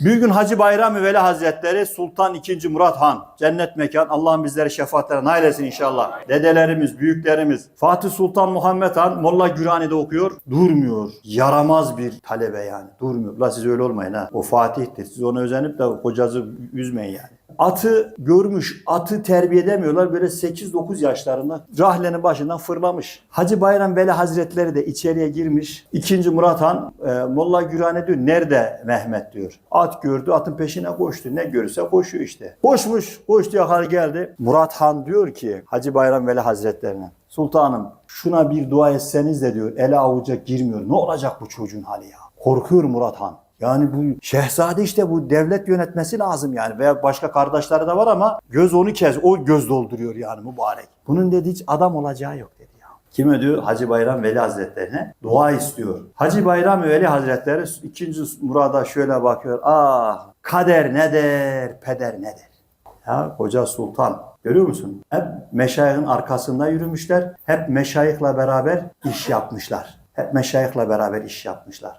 Bir gün Hacı Bayram Veli Hazretleri Sultan II. Murat Han cennet mekan Allah'ın bizleri şefaatlerine nail etsin inşallah. Dedelerimiz, büyüklerimiz Fatih Sultan Muhammed Han Molla Gürani'de okuyor. Durmuyor. Yaramaz bir talebe yani. Durmuyor. La siz öyle olmayın ha. O Fatih'tir. Siz ona özenip de kocası üzmeyin yani. Atı görmüş, atı terbiye edemiyorlar. Böyle 8-9 yaşlarında rahlenin başından fırlamış. Hacı Bayram Veli Hazretleri de içeriye girmiş. İkinci Murat Han, e, Molla Gürane diyor, nerede Mehmet diyor. At gördü, atın peşine koştu. Ne görürse koşuyor işte. Koşmuş, koştu yakar geldi. Murat Han diyor ki Hacı Bayram Veli Hazretlerine, Sultanım şuna bir dua etseniz de diyor ele avuca girmiyor. Ne olacak bu çocuğun hali ya? Korkuyor Murat Han. Yani bu şehzade işte bu devlet yönetmesi lazım yani veya başka kardeşleri de var ama göz onu kez o göz dolduruyor yani mübarek. Bunun dedi hiç adam olacağı yok dedi. Kime diyor? Hacı Bayram Veli Hazretlerine dua istiyor. Hacı Bayram Veli Hazretleri ikinci Murad'a şöyle bakıyor. Ah kader ne der, peder ne der. Ya koca sultan görüyor musun? Hep meşayihin arkasında yürümüşler. Hep meşayihle beraber iş yapmışlar. Hep meşayihle beraber iş yapmışlar.